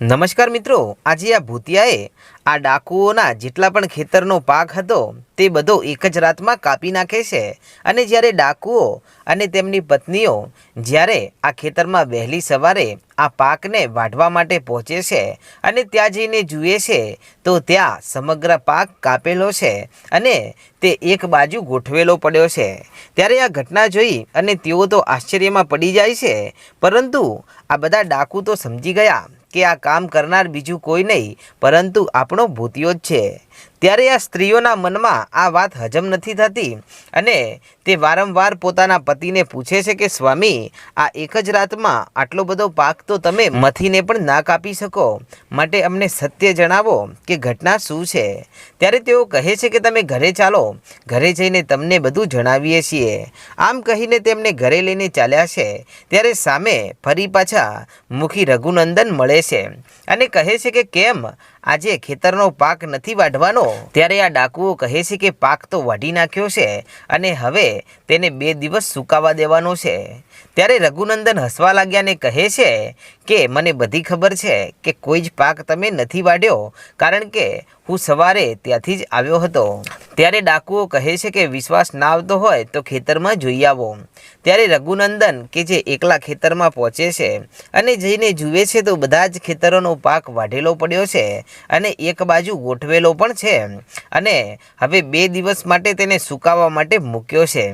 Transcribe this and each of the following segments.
નમસ્કાર મિત્રો, આજે આ ભૂતિયાએ આ ડાકુઓના જેટલા પણ ખેતરનો પાક હતો, તે બધો એક જ રાતમાં કાપી નાખે છે. અને જ્યારે ડાકુઓ અને તેમની પત્નીઓ જ્યારે આ ખેતરમાં વહેલી સવારે આ પાકને વાઢવા માટે પહોંચે છે અને ત્યાં જઈને જુએ છે, તો ત્યાં સમગ્ર પાક કાપેલો છે અને તે એક બાજુ ગોઠવેલો પડ્યો છે. ત્યારે આ ઘટના જોઈ અને તેઓ તો આશ્ચર્યમાં પડી જાય છે, પરંતુ આ બધા ડાકુ તો સમજી ગયા. કે આ કામ કરનાર બીજું કોઈ નહીં પરંતુ આપણો ભૂતિયો જ છે. ત્યારે આ સ્ત્રીઓના મનમાં આ વાત હજમ નથી થતી અને તે વારંવાર પોતાના પતિને પૂછે છે કે, સ્વામી, આ એક જ રાતમાં આટલો બધો પાક તો તમે મથીને પણ ના કાપી શકો? માટે અમને સત્ય જણાવો કે ઘટના શું છે? ત્યારે તેઓ કહે છે કે, તમે ઘરે ચાલો. ઘરે જઈને તમને બધું જણાવીએ છીએ. આમ કહીને તેમને ઘરે લઈને ચાલ્યા છે. ત્યારે સામે ફરી પાછા મુખી રઘુનંદન મળે છે અને કહે છે કે, કેમ? આજે ખેતરનો પાક નથી વાઢવાનો. ત્યારે આ ડાકુઓ કહે છે કે પાક તો વાઢી નાખ્યો છે અને હવે તેને બે દિવસ સુકાવા દેવાનો છે. ત્યારે રઘુનંદન હસવા લાગ્યાને કહે છે કે, મને બધી ખબર છે કે કોઈ જ પાક તમે નથી વાઢ્યો, કારણ કે હું સવારે ત્યાંથી જ આવ્યો હતો. ત્યારે ડાકુઓ કહે છે કે, વિશ્વાસ ના આવતો હોય તો ખેતરમાં જોઈ આવો. ત્યારે રઘુનંદન કે જે એકલા ખેતરમાં પહોંચે છે અને જઈને જુએ છે તો બધા જ ખેતરોનો પાક વાઢેલો પડ્યો છે અને એક બાજુ ગોઠવેલો પણ છે અને હવે બે દિવસ માટે તેને સુકાવવા માટે મૂક્યો છે.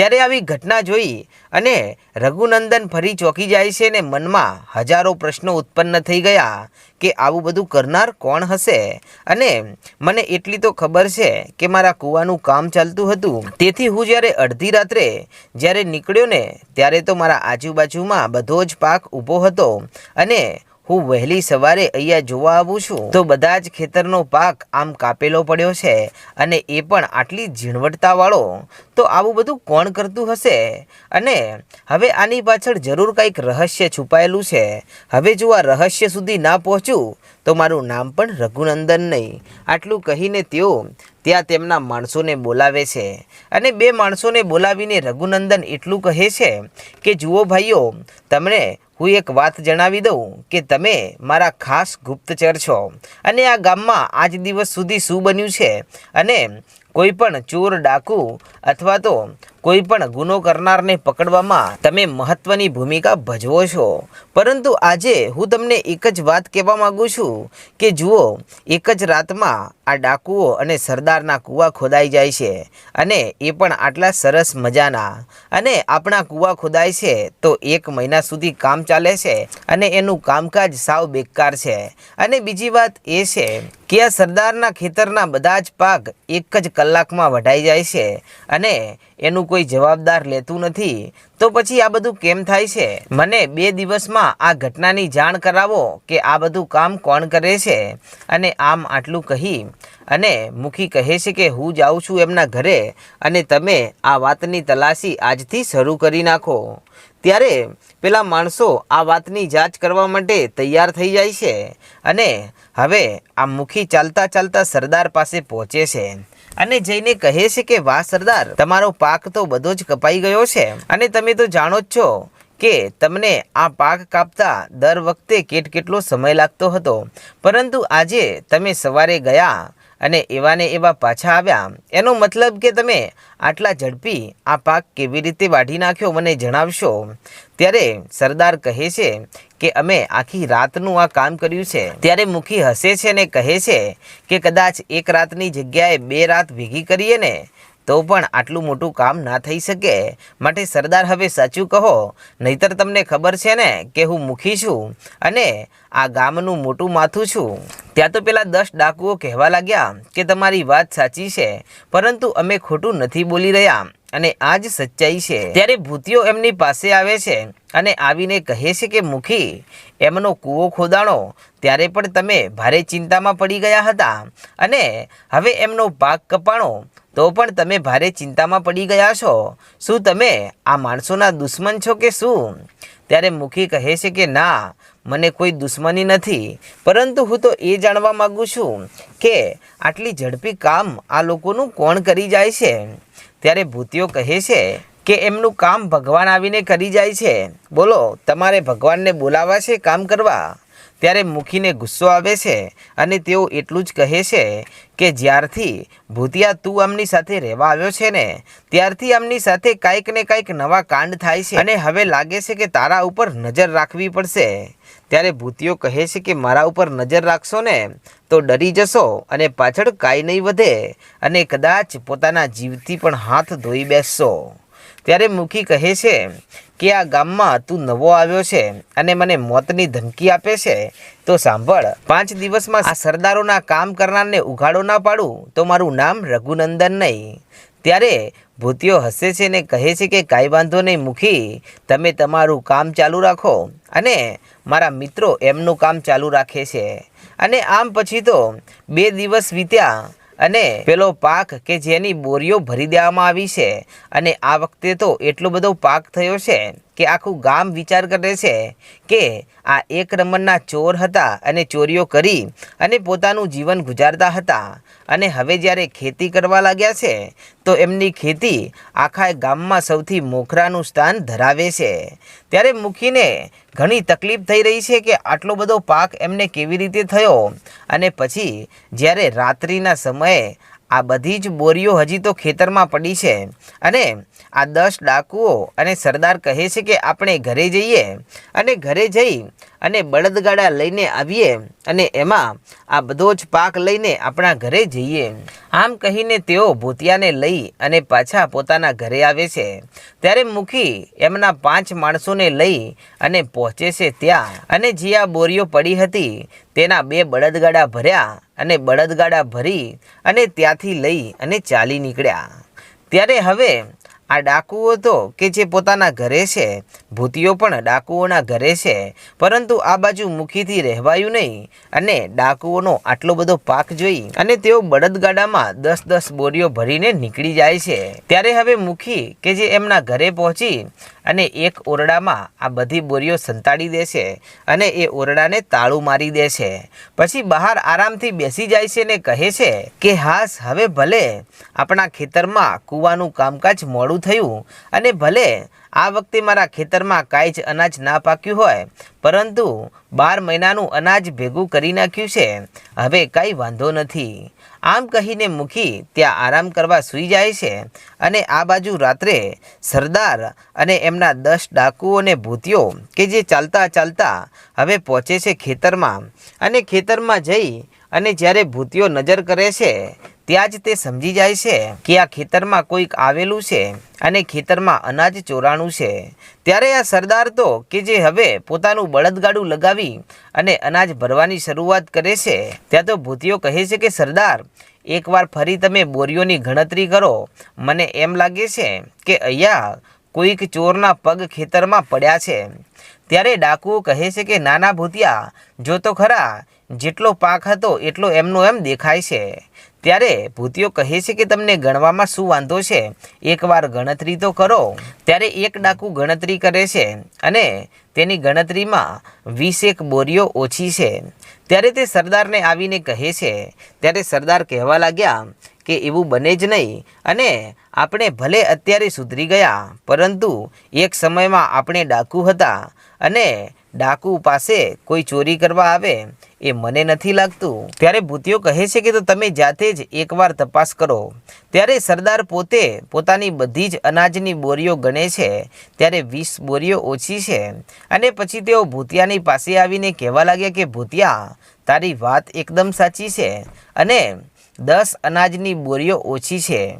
ત્યારે આવી ઘટના જોઈ અને રઘુનંદન ફરી ચોંકી જાય છે ને મનમાં હજારો પ્રશ્નો ઉત્પન્ન થઈ ગયા કે આવું બધું કરનાર કોણ હશે? અને મને એટલી તો ખબર છે કે મારા કૂવાનું કામ ચાલતું હતું. તેથી હું જ્યારે અડધી રાત્રે જ્યારે નીકળ્યો ને ત્યારે તો મારા આજુબાજુમાં બધો જ પાક ઊભો હતો અને હું વહેલી સવારે અહીંયા જોવા આવું છું, તો બધા જ ખેતરનો પાક આમ કાપેલો પડ્યો છે અને એ પણ આટલી ઝીણવટતાવાળો. તો આવું બધું કોણ કરતું હશે? અને હવે આની પાછળ જરૂર કંઈક રહસ્ય છુપાયેલું છે. હવે જો આ રહસ્ય સુધી ના પહોંચું તો મારું નામ પણ રઘુનંદન નહીં. આટલું કહીને તેઓ ત્યાં તેમના માણસોને બોલાવે છે. અને બે માણસોને બોલાવીને રઘુનંદન એટલું કહે છે કે, જુઓ ભાઈઓ, તમને હું એક વાત જણાવી દઉં કે તમે મારા ખાસ ગુપ્તચર છો અને આ ગામમાં આજ દિવસ સુધી શું બન્યું છે? અને કોઈ પણ ચોર, ડાકુ અથવા તો કોઈ પણ ગુનો કરનારને પકડવામાં તમે મહત્વની ભૂમિકા ભજવો છો. પરંતુ આજે હું તમને એક જ વાત કહેવા માગું છું કે જુઓ, એક જ રાતમાં આ ડાકુઓ અને સરદારના કૂવા ખોદાઈ જાય છે અને એ પણ આટલા સરસ મજાના. અને આપણા કૂવા ખોદાય છે તો એક મહિના સુધી કામ ચાલે છે અને એનું કામકાજ સાવ બેકાર છે. અને બીજી વાત એ છે કે આ સરદારના ખેતરના બધા જ પાક એક જ કલાકમાં વઢાઈ જાય છે અને એનું કોઈ જવાબદાર લેતું નથી, તો પછી આ બધું કેમ થાય છે? મને બે દિવસમાં આ ઘટનાની જાણ કરાવો કે આ બધું કામ કોણ કરે છે? અને આમ આટલું કહી, અને મુખી કહે છે કે હું જાઉં છું એમના ઘરે, અને તમે આ વાતની તલાશી આજથી શરૂ કરી નાખો. ત્યારે પેલા માણસો આ વાતની જાંચ કરવા માટે તૈયાર થઈ જાય છે, અને હવે આ મુખી ચાલતા ચાલતા સરદાર પાસે પહોંચે છે. અને જઈને કહે છે કે, વાહ, સરદાર, તમારો પાક તો બધો જ કપાઈ ગયો છે. અને તમે તો જાણો જ છો કે તમને આ પાક કાપતા દર વખતે કેટ કેટલો સમય લાગતો હતો. પરંતુ આજે તમે સવારે ગયા અને એવાને એવા પાછા આવ્યા. એનો મતલબ કે તમે આટલા ઝડપી આ પાક કેવી રીતે વાઢી નાખ્યો, મને જણાવશો? ત્યારે સરદાર કહે છે કે અમે આખી રાતનું આ કામ કર્યું છે. ત્યારે મુખી હસે છે ને કહે છે કે કદાચ એક રાતની જગ્યાએ બે રાત ભેગી કરીએ ને, તો પણ આટલું મોટું કામ ના થઈ શકે. માટે સરદાર હવે સાચું કહો, નહીતર તમને ખબર છે ને કે હું મુખી છું અને આ ગામનું મોટું માથું છું. ત્યાં તો પેલા દસ ડાકુઓ કહેવા લાગ્યા કે તમારી વાત સાચી છે, પરંતુ અમે ખોટું નથી બોલી રહ્યા. અને આ જ સચ્ચાઈ છે. ત્યારે ભૂતિઓ એમની પાસે આવે છે અને આવીને કહે છે કે, મુખી, એમનો કૂવો ખોદાણો. ત્યારે પણ તમે ભારે ચિંતામાં પડી ગયા હતા. અને હવે એમનો પાક કપાણો. તો પણ તમે ભારે ચિંતામાં પડી ગયા છો. શું તમે આ માણસોના દુશ્મન છો કે શું? ત્યારે મુખી કહે છે કે, ના, મને કોઈ દુશ્મની નથી. પરંતુ હું તો એ જાણવા માગું છું કે, આટલી ઝડપી કામ આ લોકોનું કોણ કરી જાય છે? ત્યારે ભૂતિયો કહે છે કે એમનું કામ ભગવાન આવીને કરી જાય છે. બોલો, તમારે ભગવાનને બોલાવવા છે કામ કરવા? ત્યારે મુખીને ગુસ્સો આવે છે અને તેઓ એટલું જ કહે છે કે જ્યારથી ભૂતિયા તું આમની સાથે રહેવા આવ્યો છે ને, ત્યારથી આમની સાથે કાંઈક ને કાંઈક નવા કાંડ થાય છે અને હવે લાગે છે કે તારા ઉપર નજર રાખવી પડશે. ત્યારે ભૂતિયો કહે છે કે મારા ઉપર નજર રાખશો ને તો ડરી જશો અને પાછળ કાંઈ નહીં વધે અને કદાચ પોતાના જીવથી પણ હાથ ધોઈ બેસશો. ત્યારે મુખી કહે છે કે આ ગામમાં તું નવો આવ્યો છે અને મને મોતની ધમકી આપે છે. તો સાંભળ, પાંચ દિવસમાં આ સરદારોના કામ કરનારને ઉઘાડો ના પાડું તો મારું નામ રઘુનંદન નહીં. ત્યારે ભૂતિયો હસે છે ને કહે છે કે કાંઈ વાંધો નહીં મુખી, તમે તમારું કામ ચાલુ રાખો. અને મારા મિત્રો એમનું કામ ચાલુ રાખે છે. અને આમ પછી તો બે દિવસ વીત્યા અને પેલો પાક કે જેની બોરીઓ ભરી દેવામાં આવી છે. અને આ વખતે તો એટલો બધો પાક થયો છે. કે આખું ગામ વિચાર કરે છે કે આ એક નંબરના ચોર હતા અને ચોરીઓ કરી અને પોતાનું જીવન ગુજારતા હતા. અને હવે જ્યારે ખેતી કરવા લાગ્યા છે, તો એમની ખેતી આખા ગામમાં સૌથી મોખરાનું સ્થાન ધરાવે છે. ત્યારે મુખીને ઘણી તકલીફ થઈ રહી છે કે આટલો બધો પાક એમને કેવી રીતે થયો? અને પછી જ્યારે રાત્રિના સમયે આ બધી જ બોરીઓ હજી તો ખેતરમાં પડી છે અને આ દસ ડાકુઓ અને સરદાર કહે છે કે આપણે ઘરે જઈએ અને ઘરે જઈ અને બળદગાડા લઈને આવીએ અને એમાં આ બધો જ પાક લઈને આપણા ઘરે જઈએ. આમ કહીને તેઓ ભૂતિયાને લઈ અને પાછા પોતાના ઘરે આવે છે. ત્યારે મુખી એમના પાંચ માણસોને લઈ અને પહોંચે છે ત્યાં. અને જે આ બોરીઓ પડી હતી તેના બે બળદગાડા ભર્યા અને બળદગાડા ભરી અને ત્યાંથી લઈ અને ચાલી નીકળ્યા. ત્યારે હવે આ ડાકુઓ તો કે જે પોતાના ઘરે છે, ભૂતિઓ પણ ડાકુઓના ઘરે છે, પરંતુ આ બાજુ મુખીથી રહેવાયું નહીં અને ડાકુઓનો આટલો બધો પાક જોઈ અને તેઓ બળદગાડામાં દસ દસ બોરીઓ ભરીને નીકળી જાય છે. ત્યારે હવે મુખી, કે જે એમના ઘરે પહોંચી અને એક ઓરડામાં આ બધી બોરીઓ સંતાડી દે છે અને એ ઓરડાને તાળું મારી દે છે. પછી બહાર આરામથી બેસી જાય છે ને કહે છે કે, હાસ, હવે ભલે આપણા ખેતરમાં કૂવાનું કામકાજ મોડું થયું અને ભલે આ વખતે મારા ખેતરમાં કાંઈ જ અનાજ ના પાક્યું હોય, પરંતુ બાર મહિનાનું અનાજ ભેગું કરી નાખ્યું છે. હવે કાંઈ વાંધો નથી. આમ કહીને મુખી ત્યાં આરામ કરવા સૂઈ જાય છે અને આ બાજુ રાત્રે સરદાર અને એમના દસ ડાકુઓને ભૂતિઓ કે જે ચાલતા ચાલતા હવે પહોંચે છે ખેતરમાં અને ખેતરમાં જઈ અને જ્યારે ભૂતિઓ નજર કરે છે, ત્યાં જ તે સમજી જાય છે કે આ ખેતરમાં કોઈક આવેલું છે અને ખેતરમાં અનાજ ચોરાણું છે. ત્યારે આ સરદાર તો કે જે હવે પોતાનું બળદગાડું લગાવી અને અનાજ ભરવાની શરૂઆત કરે છે, ત્યાં તો ભૂતિઓ કહે છે કે, સરદાર, એકવાર ફરી તમે બોરીઓની ગણતરી કરો. મને એમ લાગે છે કે અહીંયા કોઈક ચોરના પગ ખેતરમાં પડ્યા છે. ત્યારે ડાકુઓ કહે છે કે, નાના ભૂતિયા, જો તો ખરા જેટલો પાક હતો, એટલો એમનો એમ દેખાય છે. ત્યારે ભૂતિઓ કહે છે કે તમને ગણવામાં શું વાંધો છે? એકવાર ગણતરી તો કરો. ત્યારે એક ડાકુ ગણતરી કરે છે અને તેની ગણતરીમાં વીસેક બોરીઓ ઓછી છે. ત્યારે તે સરદારને આવીને કહે છે. ત્યારે સરદાર કહેવા લાગ્યા કે એવું બને જ નહીં અને આપણે ભલે અત્યારે સુધરી ગયા, પરંતુ એક સમયમાં આપણે ડાકુ હતા અને ડાકુ પાસે કોઈ ચોરી કરવા આવે એ મને નથી લાગતું. ત્યારે ભૂતિઓ કહે છે કે તો તમે જાતે જ એકવાર તપાસ કરો. ત્યારે સરદાર પોતે પોતાની બધી જ અનાજની બોરીઓ ગણે છે. ત્યારે વીસ બોરીઓ ઓછી છે. અને પછી તેઓ ભૂતિયાની પાસે આવીને કહેવા લાગ્યા કે, ભૂતિયા, તારી વાત એકદમ સાચી છે અને દસ અનાજની બોરીઓ ઓછી છે.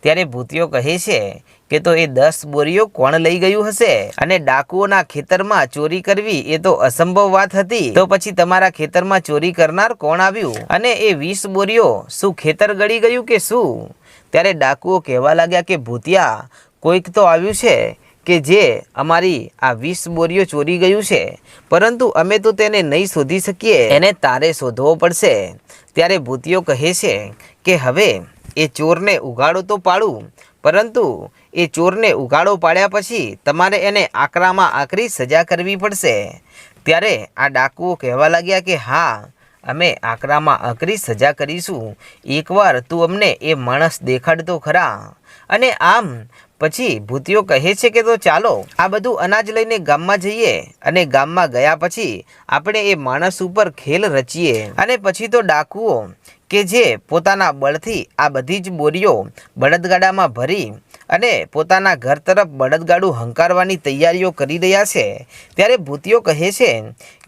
ત્યારે ભૂતિઓ કહે છે કે તો એ દસ બોરીઓ કોણ લઈ ગયું હશે? અને ડાકુઓના ખેતરમાં ચોરી કરવી એ તો અસંભવ વાત હતી. તો પછી તમારા ખેતરમાં ચોરી કરનાર કોણ આવ્યું? અને એ વીસ બોરીઓ શું ખેતર ગળી ગયું કે શું? ત્યારે ડાકુઓ કહેવા લાગ્યા કે, ભૂતિયા, કોઈક તો આવ્યું છે કે જે અમારી આ વીસ બોરીઓ ચોરી ગયું છે. પરંતુ અમે તો તેને નહીં શોધી શકીએ. એને તારે શોધવો પડશે. ત્યારે ભૂતિઓ કહે છે કે, હવે એ ચોરને ઉઘાડો તો પાડું પરંતુ એ ચોરને ઉઘાડો પાડ્યા પછી તમારે એને આકરામાં આકરી સજા કરવી પડશે. ત્યારે આ ડાકુઓ કહેવા લાગ્યા કે, હા, અમે આકરામાં આકરી સજા કરીશું. એકવાર તું અમને એ માણસ દેખાડતો ખરા. અને આમ પછી ભૂતિયો કહે છે કે, તો ચાલો, આ બધું અનાજ લઈને ગામમાં જઈએ અને ગામમાં ગયા પછી આપણે એ માણસ ઉપર ખેલ રચીએ. અને પછી તો ડાકુઓ કે જે પોતાના બળથી આ બધી જ બોરીઓ બળદગાડામાં ભરી અને પોતાના ઘર તરફ બળદગાડું હંકારવાની તૈયારીઓ કરી રહ્યા છે. ત્યારે ભૂતિઓ કહે છે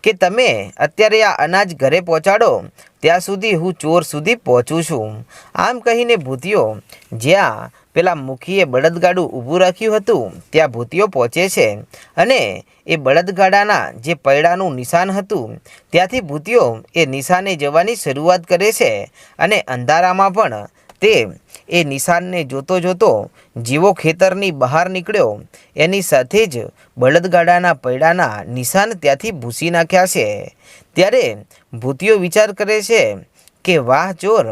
કે, તમે અત્યારે આ અનાજ ઘરે પહોંચાડો, ત્યાં સુધી હું ચોર સુધી પહોંચું છું. આમ કહીને ભૂતિઓ જ્યાં પેલા મુખીએ બળદગાડું ઊભું રાખ્યું હતું, ત્યાં ભૂતિયો પહોંચે છે. અને એ બળદગાડાના જે પૈડાનું નિશાન હતું, ત્યાંથી ભૂતિયો એ નિશાને જવાની શરૂઆત કરે છે. અને અંધારામાં પણ તે એ નિશાનને જોતો જોતો જીવો ખેતરની બહાર નીકળ્યો. એની સાથે જ બળદગાડાના પૈડાના નિશાન ત્યાંથી ભૂસી નાખ્યા છે. ત્યારે ભૂતિયો વિચાર કરે છે કે વાહ ચોર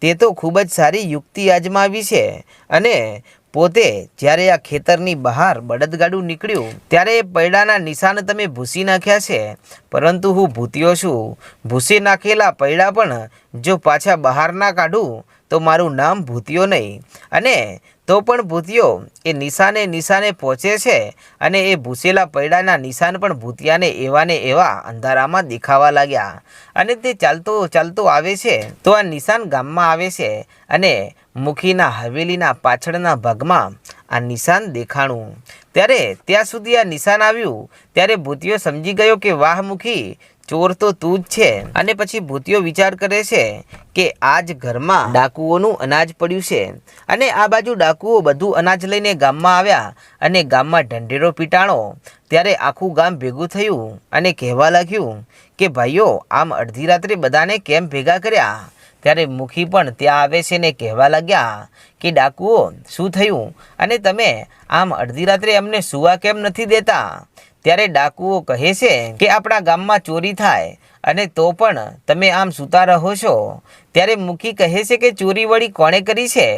તે તો ખૂબ જ સારી યુક્તિ આજમાવી છે. અને પોતે જ્યારે આ ખેતરની બહાર બળદગાડું નીકળ્યું, ત્યારે એ પૈડાના નિશાન તમે ભૂસી નાખ્યા છે. પરંતુ હું ભૂતિયો છું. ભૂસી નાખેલા પૈડા પણ જો પાછા બહાર ના કાઢું, તો મારું નામ ભૂત્યો નહીં. અને તો પણ ભૂતિયો એ નિશાને નિશાને પહોંચે છે અને એ ભૂસેલા પૈડાના નિશાન પણ ભૂતિયાને એવા ને એવા અંધારામાં દેખાવા લાગ્યા. અને તે ચાલતો ચાલતો આવે છે. તો આ નિશાન ગામમાં આવે છે અને મુખીના હવેલીના પાછળના ભાગમાં આ નિશાન દેખાણું. ત્યારે ત્યાં સુધી આ નિશાન આવ્યું. ત્યારે ભૂતિયો સમજી ગયો કે વાહ મુખી ચોર તો તું જ છે. અને પછી ભૂતિયો વિચાર કરે છે કે આજ ઘરમાં ડાકુઓનું અનાજ પડ્યું છે. અને આ બાજુ ડાકુઓ બધું અનાજ લઈને ગામમાં આવ્યા અને ગામમાં ઢંઢેરો પીટાણો. ત્યારે આખું ગામ ભેગું થયું અને કહેવા લાગ્યું કે, ભાઈઓ, આમ અડધી રાત્રે બધાને કેમ ભેગા કર્યા? ત્યારે મુખી પણ ત્યાં આવે છે ને કહેવા લાગ્યા કે, ડાકુઓ, શું થયું? અને તમે આમ અડધી રાત્રે અમને સુવા કેમ નથી દેતા? ત્યારે ડાકુઓ કહે છે કે આપણા ગામમાં ચોરી થાય અને તો પણ તમે આમ સૂતા રહો છો. ત્યારે મૂકી કહે છે કે ચોરી વળી કોણે કરી છે?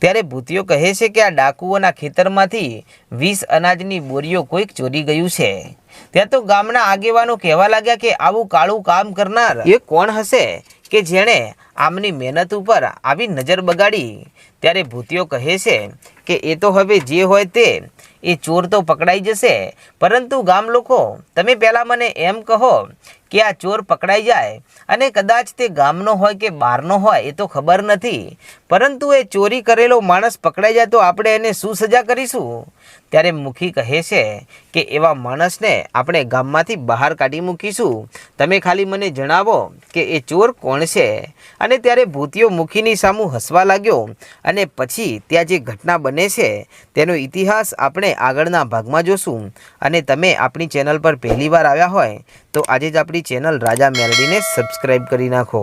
ત્યારે ભૂતિયો કહે છે કે આ ડાકુઓના ખેતરમાંથી વીસ અનાજની બોરીઓ કોઈક ચોરી ગયું છે. ત્યાં તો ગામના આગેવાનો કહેવા લાગ્યા કે આવું કાળું કામ કરનાર એ કોણ હશે કે જેણે આમની મહેનત ઉપર આવી નજર બગાડી? ત્યારે ભૂતિયો કહે છે કે એ તો હવે જે હોય તે એ ચોર તો પકડાઈ જશે. પરંતુ ગામ લોકો તમે પહેલાં મને એમ કહો કે આ ચોર પકડાઈ જાય અને કદાચ તે ગામનો હોય કે બહારનો હોય, એ તો ખબર નથી. પરંતુ એ ચોરી કરેલો માણસ પકડાઈ જાય તો આપણે એને શું સજા કરીશું? ત્યારે મુખી કહે છે કે એવા માણસને આપણે ગામમાંથી બહાર કાઢી મૂકીશું. તમે ખાલી મને જણાવો કે એ ચોર કોણ છે? અને ત્યારે ભૂતિયો મુખીની સામું હસવા લાગ્યો અને પછી ત્યાં જે ઘટના બને છે, તેનો ઇતિહાસ આપણે આગળના ભાગમાં જોશું. અને તમે આપણી ચેનલ પર પહેલીવાર આવ્યા હોય, તો આજે જ આપણી ચેનલ રાજા મેલડીને સબસ્ક્રાઈબ કરી નાખો.